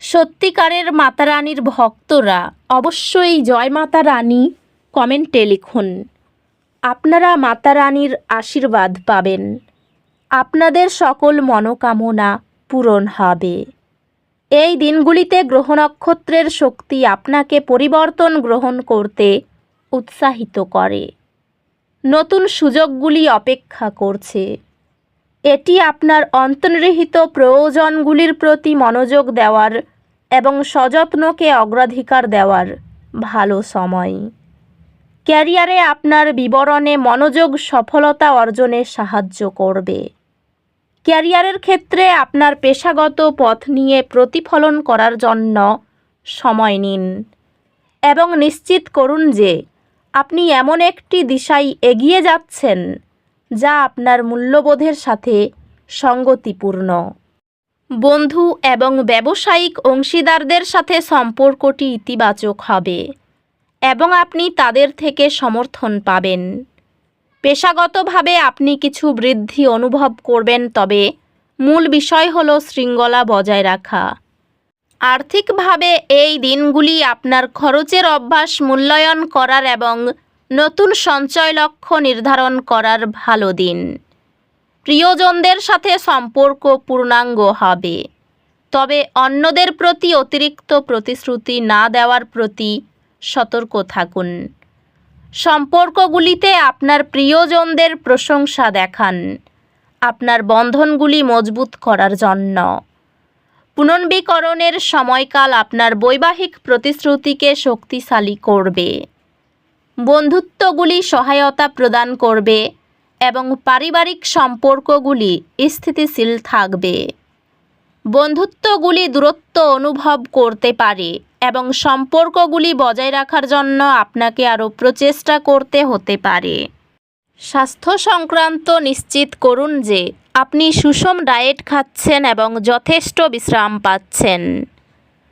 সত্যিকারের মাতা রানীর ভক্তরা অবশ্যই জয় মাতা রানী কমেন্টে লিখুন। আপনারা মাতা রানীর আশীর্বাদ পাবেন। আপনাদের সকল মনোকামনা পূরণ হবে। এই দিনগুলিতে গ্রহ নক্ষত্রের শক্তি আপনাকে পরিবর্তন গ্রহণ করতে উৎসাহিত করে। নতুন সুযোগগুলি অপেক্ষা করছে। এটি আপনার অন্তর্নিহিত প্রয়োজনগুলির প্রতি মনোযোগ দেওয়ার এবং সযত্নকে অগ্রাধিকার দেওয়ার ভালো সময়। ক্যারিয়ারে আপনার বিবরণে মনোযোগ সফলতা অর্জনে সাহায্য করবে। ক্যারিয়ারের ক্ষেত্রে আপনার পেশাগত পথ নিয়ে প্রতিফলন করার জন্য সময় নিন এবং নিশ্চিত করুন যে আপনি এমন একটি দিশায় এগিয়ে যাচ্ছেন যা আপনার মূল্যবোধের সাথে সঙ্গতিপূর্ণ। বন্ধু এবং ব্যবসায়িক অংশীদারদের সাথে সম্পর্কটি ইতিবাচক হবে এবং আপনি তাদের থেকে সমর্থন পাবেন। পেশাগতভাবে আপনি কিছু বৃদ্ধি অনুভব করবেন, তবে মূল বিষয় হল শৃঙ্খলা বজায় রাখা। আর্থিকভাবে এই দিনগুলি আপনার খরচের অভ্যাস মূল্যায়ন করার এবং নতুন সঞ্চয় লক্ষ্য নির্ধারণ করার ভালো দিন। প্রিয়জনদের সাথে সম্পর্ক পূর্ণাঙ্গ হবে। তবে অন্যদের প্রতি অতিরিক্ত প্রতিশ্রুতি না দেওয়ার প্রতি সতর্ক থাকুন। সম্পর্কগুলিতে আপনার প্রিয়জনদের প্রশংসা দেখান। আপনার বন্ধনগুলি মজবুত করার জন্য। পুনর্বীকরণের সময়কাল আপনার বৈবাহিক প্রতিশ্রুতিকে শক্তিশালী করবে। বন্ধুত্বগুলি সহায়তা প্রদান করবে এবং পারিবারিক সম্পর্কগুলি স্থিতিশীল থাকবে। বন্ধুত্বগুলি দূরত্ব অনুভব করতে পারে এবং সম্পর্কগুলি বজায় রাখার জন্য আপনাকে আরও প্রচেষ্টা করতে হতে পারে। স্বাস্থ্য সংক্রান্ত নিশ্চিত করুন যে আপনি সুষম ডায়েট খাচ্ছেন এবং যথেষ্ট বিশ্রাম পাচ্ছেন।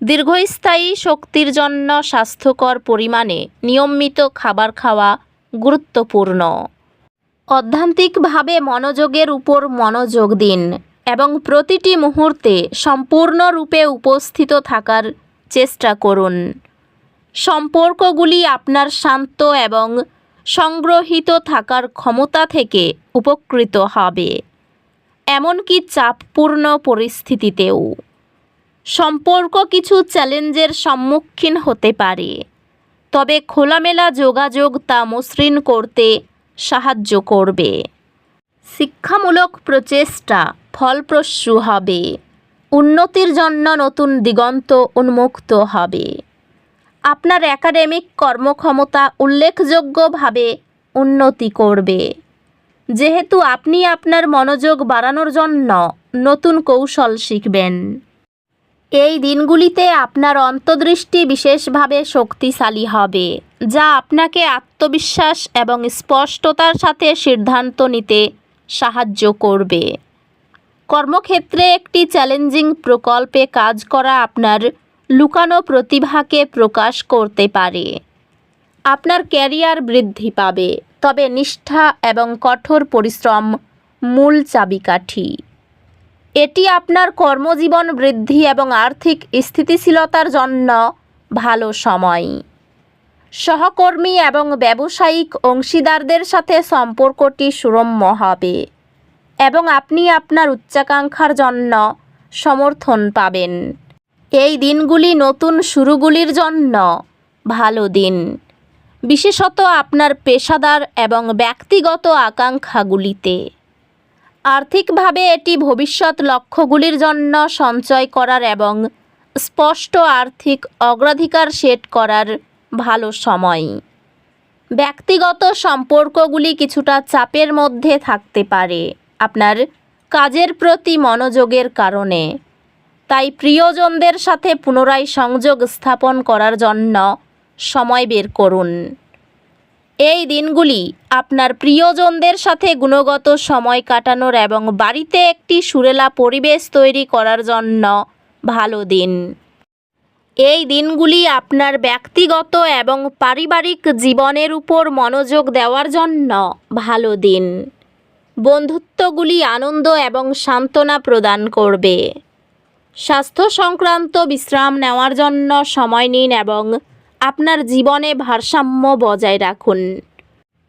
দীর্ঘস্থায়ী শক্তির জন্য স্বাস্থ্যকর পরিমাণে নিয়মিত খাবার খাওয়া গুরুত্বপূর্ণ। অধ্যান্তিকভাবে মনোযোগের উপর মনোযোগ দিন এবং প্রতিটি মুহূর্তে সম্পূর্ণরূপে উপস্থিত থাকার চেষ্টা করুন। সম্পর্কগুলি আপনার শান্ত এবং সংগ্রহিত থাকার ক্ষমতা থেকে উপকৃত হবে। এমনকি চাপপূর্ণ পরিস্থিতিতেও। সম্পর্ক কিছু চ্যালেঞ্জের সম্মুখীন হতে পারে। তবে খোলামেলা যোগাযোগ তা মসৃণ করতে সাহায্য করবে। শিক্ষামূলক প্রচেষ্টা ফলপ্রসূ হবে। উন্নতির জন্য নতুন দিগন্ত উন্মুক্ত হবে। আপনার একাডেমিক কর্মক্ষমতা উল্লেখযোগ্যভাবে উন্নতি করবে। যেহেতু আপনি আপনার মনোযোগ বাড়ানোর জন্য নতুন কৌশল শিখবেন। এই দিনগুলিতে আপনার অন্তর্দৃষ্টি বিশেষভাবে শক্তিশালী হবে, যা আপনাকে আত্মবিশ্বাস এবং স্পষ্টতার সাথে সিদ্ধান্ত নিতে সাহায্য করবে। কর্মক্ষেত্রে একটি চ্যালেঞ্জিং প্রকল্পে কাজ করা আপনার লুকানো প্রতিভাকে প্রকাশ করতে পারে। আপনার ক্যারিয়ার বৃদ্ধি পাবে, তবে নিষ্ঠা এবং কঠোর পরিশ্রম মূল চাবিকাঠি। এটি আপনার কর্মজীবন বৃদ্ধি এবং আর্থিক স্থিতিশীলতার জন্য ভালো সময়। সহকর্মী এবং ব্যবসায়িক অংশীদারদের সাথে সম্পর্কটি সুরম্য হবে এবং আপনি আপনার উচ্চাকাঙ্ক্ষার জন্য সমর্থন পাবেন। এই দিনগুলি নতুন শুরুগুলির জন্য ভালো দিন। বিশেষত আপনার পেশাদার এবং ব্যক্তিগত আকাঙ্ক্ষাগুলিতে। আর্থিকভাবে এটি ভবিষ্যৎ লক্ষ্যগুলির জন্য সঞ্চয় করার এবং স্পষ্ট আর্থিক অগ্রাধিকার সেট করার ভালো সময়। ব্যক্তিগত সম্পর্কগুলি কিছুটা চাপের মধ্যে থাকতে পারে আপনার কাজের প্রতি মনোযোগের কারণে। তাই প্রিয়জনদের সাথে পুনরায় সংযোগ স্থাপন করার জন্য সময় বের করুন। এই দিনগুলি আপনার প্রিয়জনদের সাথে গুণগত সময় কাটানোর এবং বাড়িতে একটি সুরেলা পরিবেশ তৈরি করার জন্য ভালো দিন। এই দিনগুলি আপনার ব্যক্তিগত এবং পারিবারিক জীবনের উপর মনোযোগ দেওয়ার জন্য ভালো দিন। বন্ধুত্বগুলি আনন্দ এবং সান্ত্বনা প্রদান করবে। স্বাস্থ্য সংক্রান্ত বিশ্রাম নেওয়ার জন্য সময় নিন এবং আপনার জীবনে ভারসাম্য বজায় রাখুন।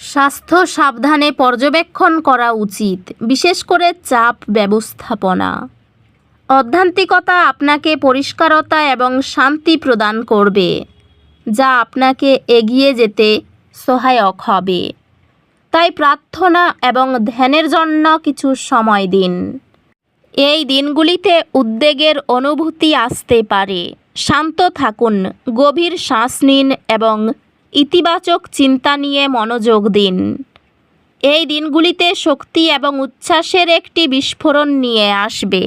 স্বাস্থ্য সাবধানে পর্যবেক্ষণ করা উচিত, বিশেষ করে চাপ ব্যবস্থাপনা। অধ্যান্তিকতা আপনাকে পরিষ্কারতা এবং শান্তি প্রদান করবে, যা আপনাকে এগিয়ে যেতে সহায়ক হবে। তাই প্রার্থনা এবং ধ্যানের জন্য কিছু সময় দিন। এই দিনগুলিতে উদ্বেগের অনুভূতি আসতে পারে। শান্ত থাকুন, গভীর শ্বাস নিন এবং ইতিবাচক চিন্তা নিয়ে মনোযোগ দিন। এই দিনগুলিতে শক্তি এবং উচ্ছ্বাসের একটি বিস্ফোরণ নিয়ে আসবে,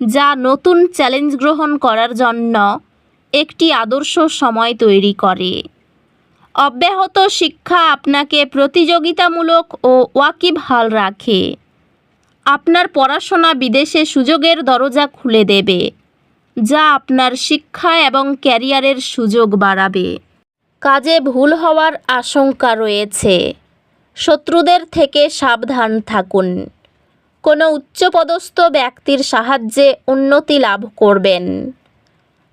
যা নতুন চ্যালেঞ্জ গ্রহণ করার জন্য একটি আদর্শ সময় তৈরি করে। অব্যাহত শিক্ষা আপনাকে প্রতিযোগিতামূলক ও ওয়াকিবহাল রাখে। আপনার পড়াশোনা বিদেশে সুযোগের দরজা খুলে দেবে। যা আপনার শিক্ষা এবং ক্যারিয়ারের সুযোগ বাড়াবে। কাজে ভুল হওয়ার আশঙ্কা রয়েছে। শত্রুদের থেকে সাবধান থাকুন। কোনো উচ্চপদস্থ ব্যক্তির সাহায্যে উন্নতি লাভ করবেন।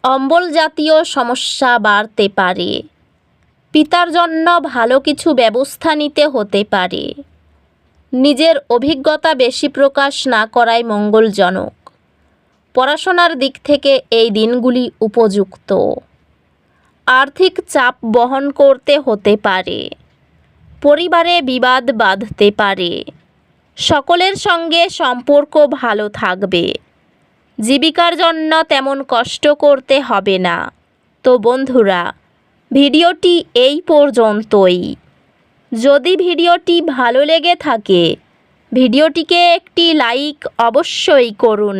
অম্বল জাতীয় সমস্যা বাড়তে পারে। পিতার জন্য ভালো কিছু ব্যবস্থা নিতে হতে পারে। নিজের অভিজ্ঞতা বেশি প্রকাশ না করাই মঙ্গলজনক। পড়াশোনার দিক থেকে এই দিনগুলি উপযুক্ত। আর্থিক চাপ বহন করতে হতে পারে। পরিবারে বিবাদ বাঁধতে পারে। সকলের সঙ্গে সম্পর্ক ভালো থাকবে। জীবিকার জন্য তেমন কষ্ট করতে হবে না। তো বন্ধুরা, ভিডিওটি এই পর্যন্তই। যদি ভিডিওটি ভালো লেগে থাকে, ভিডিওটিকে একটি লাইক অবশ্যই করুন।